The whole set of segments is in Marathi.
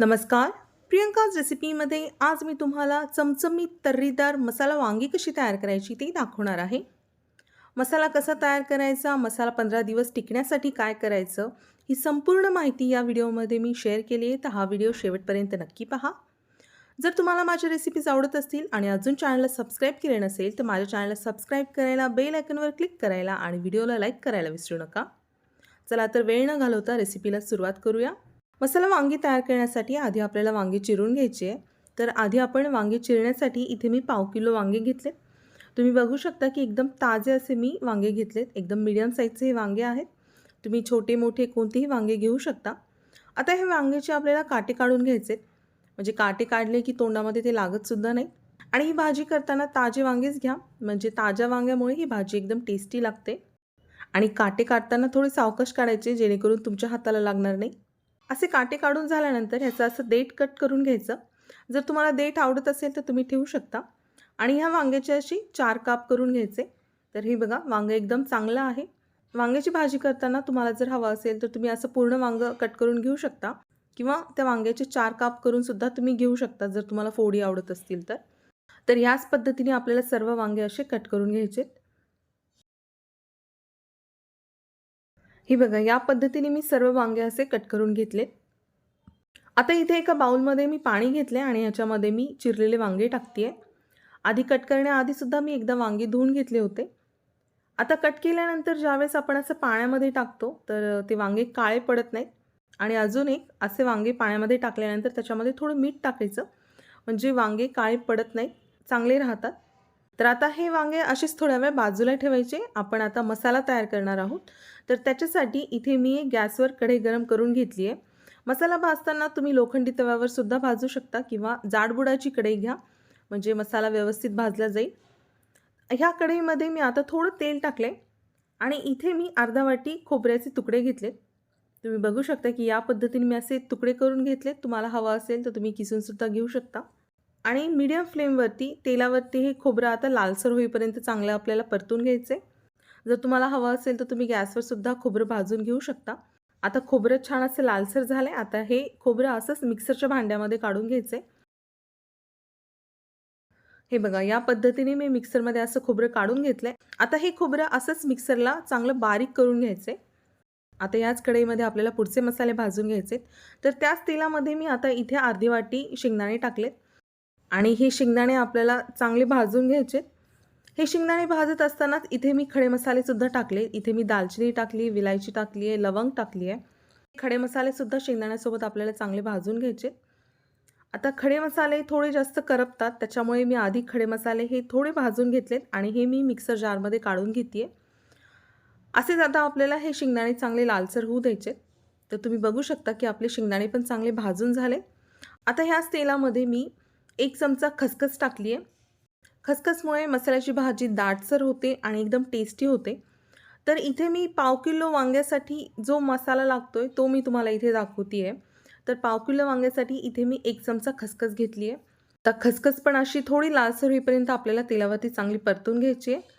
नमस्कार. प्रियंकाज रेसिपीमध्ये आज मी तुम्हाला चमचमीत तर्रीदार मसाला वांगी कशी तयार करायची ते दाखवणार आहे. मसाला कसा तयार करायचा मसाला पंधरा दिवस टिकण्यासाठी काय करायचं ही संपूर्ण माहिती या व्हिडिओमध्ये मी शेअर केली आहे तर हा व्हिडिओ शेवटपर्यंत नक्की पहा. जर तुम्हाला माझ्या रेसिपीज आवडत असतील आणि अजून चॅनलला सबस्क्राईब केले नसेल तर माझ्या चॅनलला सबस्क्राईब करायला बेल आयकनवर क्लिक करायला आणि व्हिडिओला लाईक करायला विसरू नका. चला तर वेळ न घालवता रेसिपीला सुरुवात करूया. मसाला वांगी तयार करण्यासाठी आधी आपल्याला वांगी चिरून घ्यायची आहे. तर आधी आपण वांगी चिरण्यासाठी इथे मी पाव किलो वांगे घेतले. तुम्ही बघू शकता की एकदम ताजे असे मी वांगे घेतलेत. एकदम मीडियम साईजचे हे वांगे आहेत. तुम्ही छोटे मोठे कोणतेही वांगे घेऊ शकता. आता हे वांग्याचे आपल्याला काटे काढून घ्यायचे म्हणजे काटे काढले की तोंडामध्ये ते लागतसुद्धा नाही. आणि ही भाजी करताना ताजे वांगेच घ्या. म्हणजे ताज्या वांग्यामुळे ही भाजी एकदम टेस्टी लागते. आणि काटे काढताना थोडे सावकाश काढायचे जेणेकरून तुमच्या हाताला लागणार नाही. असे काटे काढून झाल्यानंतर ह्याचं असं देठ कट करून घ्यायचं. जर तुम्हाला देठ आवडत असेल तर तुम्ही ठेवू शकता. आणि ह्या वांग्याची अशी चार काप करून घ्यायचे. तर हे बघा वांगं एकदम चांगलं आहे. वांग्याची भाजी करताना तुम्हाला जर हवं असेल तर तुम्ही असं पूर्ण वांगं कट करून घेऊ शकता. किंवा त्या वांग्याचे चार काप करून सुद्धा तुम्ही घेऊ शकता जर तुम्हाला फोडी आवडत असतील तर. तर ह्याच पद्धतीने आपल्याला सर्व वांगे असे कट करून घ्यायचे ही बघा या पद्धतीने मी सर्व वांगे असे कट करून घेतले. आता इथे एका बाउलमध्ये मी पाणी घेतले आणि याच्यामध्ये मी चिरलेले वांगे टाकते आधी कट करण्याआधीसुद्धा मी एकदा वांगे धुवून घेतले होते. आता कट केल्यानंतर ज्यावेळेस आपण असं पाण्यामध्ये टाकतो तर ते वांगे काळे पडत नाहीत. आणि अजून एक असे वांगे पाण्यामध्ये टाकल्यानंतर त्याच्यामध्ये थोडं मीठ टाकायचं. म्हणजे वांगे काळे पडत नाहीत चांगले राहतात. तर आता हे वांगे असेच थोड्या वेळ बाजूला ठेवायचे. आपण आता मसाला तयार करणार आहोत. तर त्याच्यासाठी इथे मी गॅसवर कढई गरम करून घेतली आहे. मसाला भाजताना तुम्ही लोखंडी तव्यावर सुद्धा भाजू शकता किंवा जाडबुडाची कढई घ्या. म्हणजे मसाला व्यवस्थित भाजला जाईल. ह्या कढईमध्ये मी आता थोडं तेल टाकले आणि इथे मी अर्धा वाटी खोबऱ्याचे तुकडे घेतलेत. तुम्ही बघू शकता की या पद्धतीने मी असे तुकडे करून घेतलेत. तुम्हाला हवा असेल तर तुम्ही किसूनसुद्धा घेऊ शकता. आणि मीडियम फ्लेमवरती तेलावरती हे खोबरं आता लालसर होईपर्यंत चांगलं आपल्याला परतून घ्यायचं आहे जर तुम्हाला हवं असेल तर तुम्ही गॅसवर सुद्धा खोबरं भाजून घेऊ शकता. आता खोबरं छान असं लालसर झालं आहे आता हे खोबरं असंच मिक्सरच्या भांड्यामध्ये काढून घ्यायचं आहे हे बघा या पद्धतीने मी मिक्सरमध्ये असं खोबरं काढून घेतलं आहे आता हे खोबरं असंच मिक्सरला चांगलं बारीक करून घ्यायचं आहे आता याच कढईमध्ये आपल्याला पुढचे मसाले भाजून घ्यायचे तर त्याच तेलामध्ये मी आता इथे अर्धी वाटी शेंगदाणे टाकलेत. आणि हे शेंगदाणे आपल्याला चांगले भाजून घ्यायचे. हे शेंगदाणे भाजत असतानाच इथे मी खडे मसालेसुद्धा टाकले. इथे मी दालचिनी टाकली विलायची टाकली आहे लवंग टाकली आहे. खडे मसालेसुद्धा शेंगदाण्यासोबत आपल्याला चांगले भाजून घ्यायचे. आता खडे मसाले थोडे जास्त करपतात त्याच्यामुळे मी आधी खडे मसाले हे थोडे भाजून घेतलेत आणि हे मी मिक्सर जारमध्ये काढून घेते असेच आता आपल्याला हे शेंगदाणे चांगले लालसर होऊ द्यायचे. तर तुम्ही बघू शकता की आपले शेंगदाणे पण चांगले भाजून झाले. आता ह्याच तेलामध्ये मी एक चमचा खसखस टाकली आहे खसखसमुळे मसाल्याची भाजी दाटसर होते आणि एकदम टेस्टी होते. तर इथे मी पाव किलो वांग्यासाठी जो मसाला लागतो आहे तो मी तुम्हाला इथे दाखवते आहे तर पाव किलो वांग्यासाठी इथे मी एक चमचा खसखस घेतली आहे तर खसखस पण अशी थोडी लालसर होईपर्यंत आपल्याला तेलावरती चांगली परतून घ्यायची आहे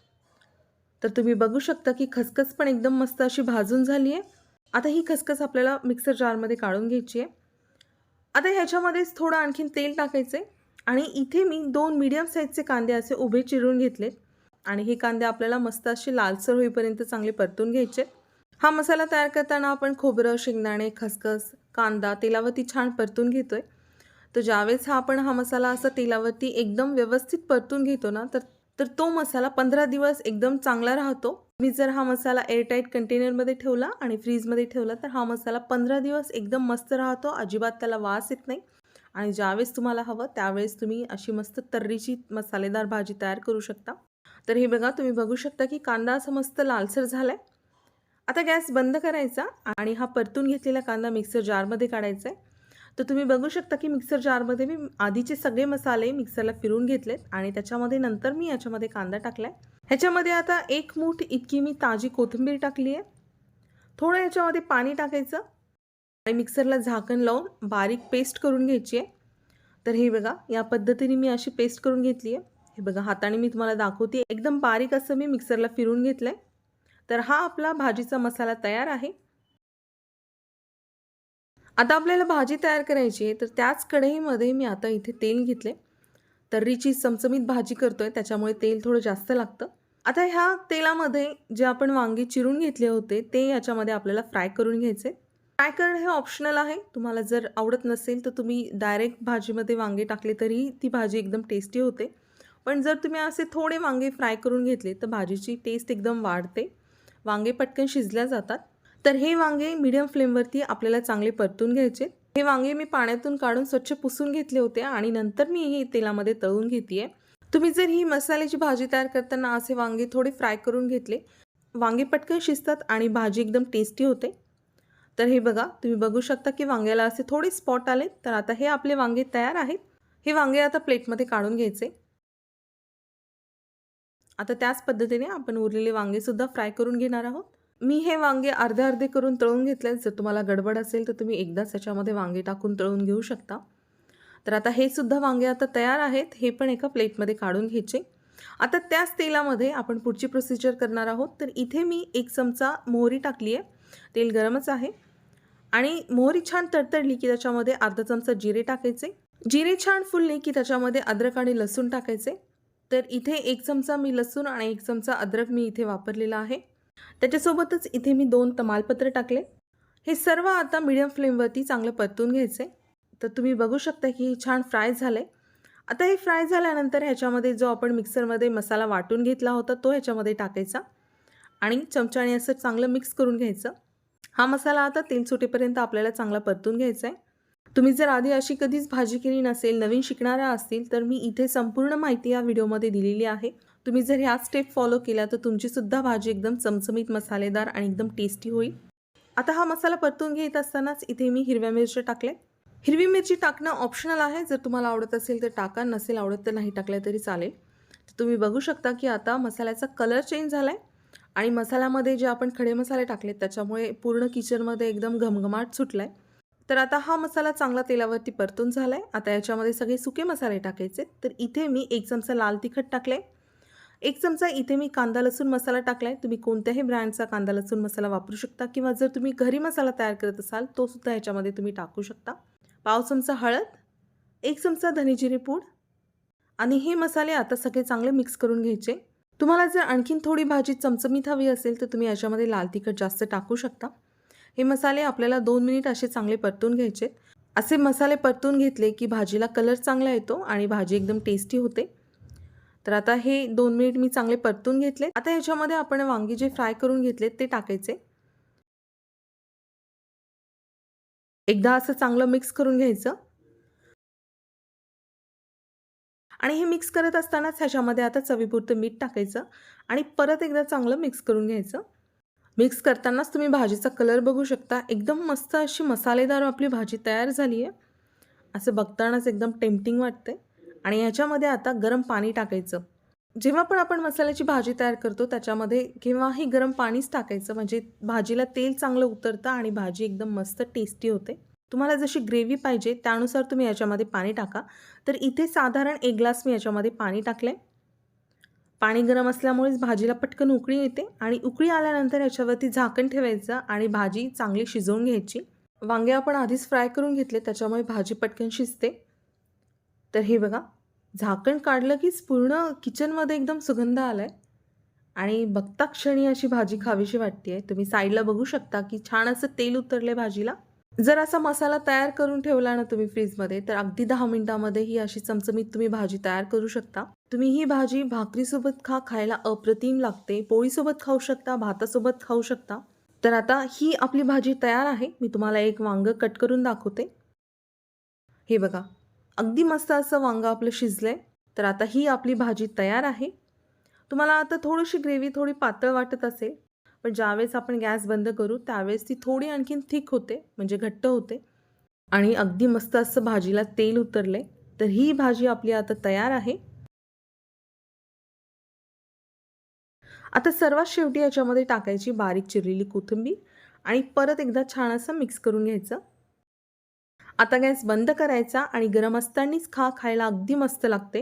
तर तुम्ही बघू शकता की खसखस पण एकदम मस्त अशी भाजून झाली आहे आता ही खसखस आपल्याला मिक्सर जारमध्ये काढून घ्यायची आहे आता ह्याच्यामध्येच थोडं आणखीन तेल टाकायचं आहे आणि इथे मी दोन मीडियम साईजचे कांदे असे उभे चिरून घेतलेत आणि हे कांदे आपल्याला मस्त असे लालसर होईपर्यंत चांगले परतून घ्यायचे. हा मसाला तयार करताना आपण खोबरं शेंगदाणे खसखस कांदा तेलावरती छान परतून घेतो आहे तर ज्यावेळेस हा आपण हा मसाला असा तेलावरती एकदम व्यवस्थित परतून घेतो ना तर तर तो मसाला पंधरा दिवस एकदम चांगला राहतो. मी जर हा मसाला एअरटाईट कंटेनरमध्ये ठेवला आणि फ्रीजमध्ये ठेवला तर हा मसाला पंधरा दिवस एकदम मस्त राहतो. अजिबात त्याला वास येत नाही. आणि ज्यावेळेस तुम्हाला हवं त्यावेळेस तुम्ही अशी मस्त तर्रीची मसालेदार भाजी तयार करू शकता. तर हे बघा तुम्ही बघू शकता की कांदा असा मस्त लालसर झाला आहे आता गॅस बंद करायचा आणि हा परतून घेतलेला कांदा मिक्सर जारमध्ये काढायचा आहे तर तुम्ही बघू शकता की मिक्सर जारमध्ये मी आधीचे सगळे मसाले मिक्सरला फिरून घेतलेत आणि त्याच्यामध्ये नंतर मी याच्यामध्ये कांदा टाकला आहे ह्याच्यामध्ये आता एक मूठ इतकी मी ताजी कोथिंबीर टाकली आहे थोडं ह्याच्यामध्ये पाणी टाकायचं. आणि मिक्सरला झाकण लावून बारीक पेस्ट करून घ्यायची आहे. तर हे बघा या पद्धतीने मी अशी पेस्ट करून घेतली आहे. हे बघा हाताने मी तुम्हाला दाखवते. एकदम बारीक असं मी मिक्सरला फिरून घेतलं आहे तर हा आपला भाजीचा मसाला तयार आहे. आता आपल्याला भाजी तयार करायची आहे तर त्याच कढईमध्ये मी आता इथे तेल घेतले तर्रीची चमचमीत भाजी करतोय त्याच्यामुळे तेल थोडं जास्त लागतं. आता ह्या तेलामध्ये जे आपण वांगे चिरून घेतले होते ते याच्यामध्ये आपल्याला फ्राय करून घ्यायचे. फ्राय करणं हे ऑप्शनल आहे? तुम्हाला जर आवडत नसेल तर तुम्ही डायरेक्ट भाजीमध्ये वांगे टाकले तरी ती भाजी एकदम टेस्टी होते. पण जर तुम्ही असे थोडे वांगे फ्राय करून घेतले तर भाजीची टेस्ट एकदम वाढते. वांगे पटकन शिजल्या जातात. तर हे वांगे मीडियम फ्लेमवरती आपल्याला चांगले परतून घ्यायचे. हे वांगे मी पाण्यातून काढून स्वच्छ पुसून घेतले होते आणि नंतर मी हे तेलामध्ये तळून घेते तुम्ही जर ही मसाल्याची भाजी तयार करताना असे वांगे थोडे फ्राय करून घेतले वांगे पटकन शिजतात आणि भाजी एकदम टेस्टी होते. तर हे बघा तुम्ही बघू शकता की वांग्याला असे थोडे स्पॉट आले. तर आता हे आपले वांगे तयार आहेत. हे वांगे आता प्लेटमध्ये काढून घ्यायचे. आता त्याच पद्धतीने आपण उरलेले वांगेसुद्धा फ्राय करून घेणार आहोत. मी हे वांगे अर्धे अर्धे करून तळून घेतले जर तुम्हाला गडबड असेल तर तुम्ही एकदाच त्याच्यामध्ये वांगे टाकून तळून घेऊ शकता. तर आता हे सुद्धा वांगे आता तयार आहेत. हे पण एका प्लेटमध्ये काढून घ्यायचे. आता त्याच तेलामध्ये आपण पुढची प्रोसिजर करणार आहोत. तर इथे मी एक चमचा मोहरी टाकली आहे तेल गरमच आहे. आणि मोहरी छान तडतडली की त्याच्यामध्ये अर्धा चमचा जिरे टाकायचे. जिरे छान फुलले की त्याच्यामध्ये अद्रक आणि लसूण टाकायचे. तर इथे एक चमचा मी लसूण आणि एक चमचा अद्रक मी इथे वापरलेला आहे. त्याच्यासोबतच इथे मी दोन तमालपत्र टाकले. हे सर्व आता मीडियम फ्लेमवरती चांगलं परतून घ्यायचे. तर तुम्ही बघू शकता की हे छान फ्राय झालं. आहे आता हे फ्राय झाल्यानंतर ह्याच्यामध्ये जो आपण मिक्सरमध्ये मसाला वाटून घेतला होता तो ह्याच्यामध्ये टाकायचा. आणि चमच्याने असं चांगलं मिक्स करून घ्यायचं. हा मसाला आता तेल सुटेपर्यंत आपल्याला चांगला परतून घ्यायचा आहे. तुम्ही जर आधी अशी कधीच भाजी केली नसेल नवीन शिकणारा असतील तर मी इथे संपूर्ण माहिती या व्हिडिओमध्ये दिलेली आहे. तुम्ही जर ह्या स्टेप फॉलो केल्या तर तुमचीसुद्धा भाजी एकदम चमचमीत मसालेदार आणि एकदम टेस्टी होईल. आता हा मसाला परतून घेत असतानाच इथे मी हिरव्या मिरच्या टाकल्या. हिरवी मिरची टाकणं ऑप्शनल आहे. जर तुम्हाला आवडत असेल तर टाका नसेल आवडत तर नाही टाकल्या तरी चालेल. तर तुम्ही बघू शकता की आता मसाल्याचा कलर चेंज झाला आहे आणि मसाल्यामध्ये जे आपण खडे मसाले टाकलेत त्याच्यामुळे पूर्ण किचनमध्ये एकदम घमघमाट सुटला आहे तर आता हा मसाला चांगला तेलावरती परतून झाला आहे आता याच्यामध्ये सगळे सुके मसाले टाकायचे. तर इथे मी एक चमचा लाल तिखट टाकले एक चमचा इथे मी कांदा लसूण मसाला टाकला आहे तुम्ही कोणत्याही ब्रँडचा कांदा लसूण मसाला वापरू शकता किंवा जर तुम्ही घरी मसाला तयार करत असाल तो सुद्धा ह्याच्यामध्ये तुम्ही टाकू शकता. पाव चमचा हळद एक चमचा धनेजिरे पूड आणि हे मसाले आता सगळे चांगले मिक्स करून घ्यायचे. तुम्हाला जर आणखीन थोडी भाजी चमचमीत हवी असेल तर तुम्ही याच्यामध्ये लाल तिखट जास्त टाकू शकता. हे मसाले आपल्याला दोन मिनिट असे चांगले परतून घ्यायचे. असे मसाले परतून घेतले की भाजीला कलर चांगला येतो आणि भाजी एकदम टेस्टी होते. तर आता हे दोन मिनिट मी चांगले परतून घेतले. आता ह्याच्यामध्ये आपण वांगी जे फ्राय करून घेतले ते टाकायचे. एकदा असं चांगलं मिक्स करून घ्यायचं. आणि हे मिक्स करत असतानाच ह्याच्यामध्ये आता चवीपुरतं मीठ टाकायचं आणि परत एकदा चांगलं मिक्स करून घ्यायचं. मिक्स करतानाच तुम्ही भाजीचा कलर बघू शकता. एकदम मस्त अशी मसालेदार आपली भाजी तयार झाली आहे असं बघतानाच एकदम टेम्पटिंग वाटते आणि ह्याच्यामध्ये आता गरम पाणी टाकायचं. जेव्हा पण आपण मसाल्याची भाजी तयार करतो त्याच्यामध्ये केव्हाही गरम पाणीच टाकायचं. म्हणजे भाजीला तेल चांगलं उतरतं आणि भाजी एकदम मस्त टेस्टी होते. तुम्हाला जशी ग्रेव्ही पाहिजे त्यानुसार तुम्ही याच्यामध्ये पाणी टाका. तर इथे साधारण एक ग्लास मी याच्यामध्ये पाणी टाकले पाणी गरम असल्यामुळेच भाजीला पटकन उकळी येते आणि उकळी आल्यानंतर याच्यावरती झाकण ठेवायचं आणि भाजी चांगली शिजवून घ्यायची. वांगे आपण आधीच फ्राय करून घेतले त्याच्यामुळे भाजी पटकन शिजते. तर हे बघा झाकण काढलं कीच पूर्ण किचनमध्ये एकदम सुगंध आला आहे आणि बघता क्षणी अशी भाजी खावीशी वाटते आहे तुम्ही साईडला बघू शकता की छान असं तेल उतरलं आहे भाजीला. जर असा मसाला तयार करून ठेवला ना तुम्ही फ्रीजमध्ये तर अगदी दहा मिनिटामध्ये ही अशी चमचमीत तुम्ही भाजी तयार करू शकता. तुम्ही ही भाजी भाकरीसोबत खा खायला अप्रतिम लागते. पोळीसोबत खाऊ शकता भातासोबत खाऊ शकता. तर आता ही आपली भाजी तयार आहे. मी तुम्हाला एक वांगं कट करून दाखवते. हे बघा अगदी मस्त असं वांगं आपलं शिजलंय. तर आता ही आपली भाजी तयार आहे. तुम्हाला आता थोडीशी ग्रेव्ही थोडी पातळ वाटत असेल पण ज्यावेळेस आपण गॅस बंद करू त्यावेळेस ती थोडी आणखीन थिक होते म्हणजे घट्ट होते. आणि अगदी मस्त असं भाजीला तेल उतरले तर ही भाजी आपली आता तयार आहे. आता सर्वात शेवटी याच्यामध्ये टाकायची बारीक चिरलेली कोथिंबीर आणि परत एकदा छान असं मिक्स करून घ्यायचं. आता गॅस बंद करायचा आणि गरम असतानाच खा खायला अगदी मस्त लागते.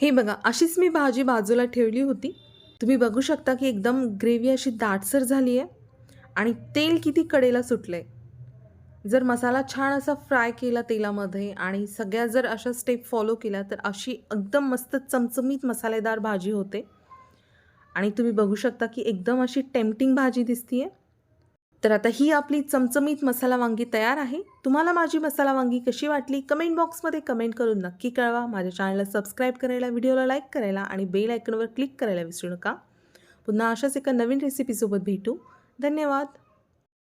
हे बघा अशीच मी भाजी बाजूला ठेवली होती. तुम्ही बघू शकता की एकदम ग्रेव्ही अशी दाटसर झाली आहे. आणि तेल किती कडेला सुटलं आहे जर मसाला छान असा फ्राय केला तेलामध्ये आणि सगळ्या जर अशा स्टेप फॉलो केल्या तर अशी एकदम मस्त चमचमीत मसालेदार भाजी होते. आणि तुम्ही बघू शकता की एकदम अशी टेम्पटिंग भाजी दिसतीये. तर आता ही आपली चमचमीत मसाला वांगी तयार आहे. तुम्हाला माझी मसाला वांगी कशी वाटली? कमेंट बॉक्समध्ये कमेंट करून नक्की कळवा. माझ्या चॅनलला सबस्क्राईब करायला व्हिडिओला लाईक करायला आणि बेल आयकनवर क्लिक करायला विसरू नका. पुन्हा अशाच एका नवीन रेसिपीसोबत भेटू. धन्यवाद.